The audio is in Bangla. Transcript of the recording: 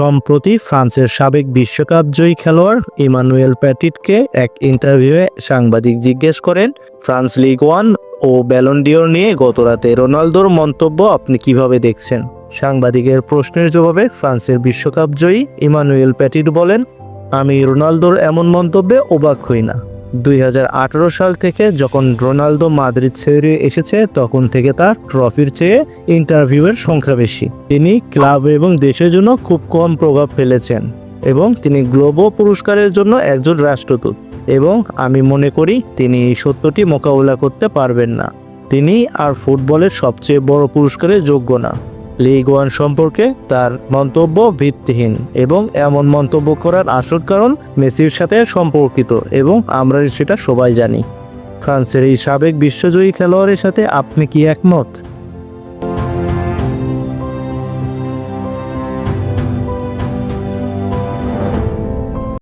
সম্প্রতি ফ্রান্সের সাবেক বিশ্বকাপ জয়ী খেলোয়াড় ইমানুয়েল প্যাটিটকে এক ইন্টারভিউয়ে সাংবাদিক জিজ্ঞেস করেন, ফ্রান্স লিগ ওয়ান ও ব্যালন্ডিওর নিয়ে গতরাতে রোনালদোর মন্তব্য আপনি কীভাবে দেখছেন? সাংবাদিকের প্রশ্নের জবাবে ফ্রান্সের বিশ্বকাপ জয়ী ইমানুয়েল প্যাটিট বলেন, আমি রোনালদোর এমন মন্তব্যে অবাক হই না। দুই হাজার আঠারো সাল থেকে যখন রোনালদো মাদ্রিদ ছেড়ে এসেছে, তখন থেকে তার ট্রফির চেয়ে ইন্টারভিউয়ের সংখ্যা বেশি। তিনি ক্লাব এবং দেশের জন্য খুব কম প্রভাব ফেলেছেন এবং তিনি গ্লোবো পুরস্কারের জন্য একজন রাষ্ট্রদূত। এবং আমি মনে করি তিনি এই সত্যটি মোকাবিলা করতে পারবেন না। তিনি আর ফুটবলের সবচেয়ে বড় পুরস্কারের যোগ্য না। লিগ ওয়ান সম্পর্কে তার মন্তব্য ভিত্তিহীন এবং এমন মন্তব্য করার আসল কারণ মেসির সাথে সম্পর্কিত এবং আমরা সেটা সবাই জানি। ফ্রান্সের এই সাবেক বিশ্বজয়ী খেলোয়াড়ের সাথে আপনি কি একমত?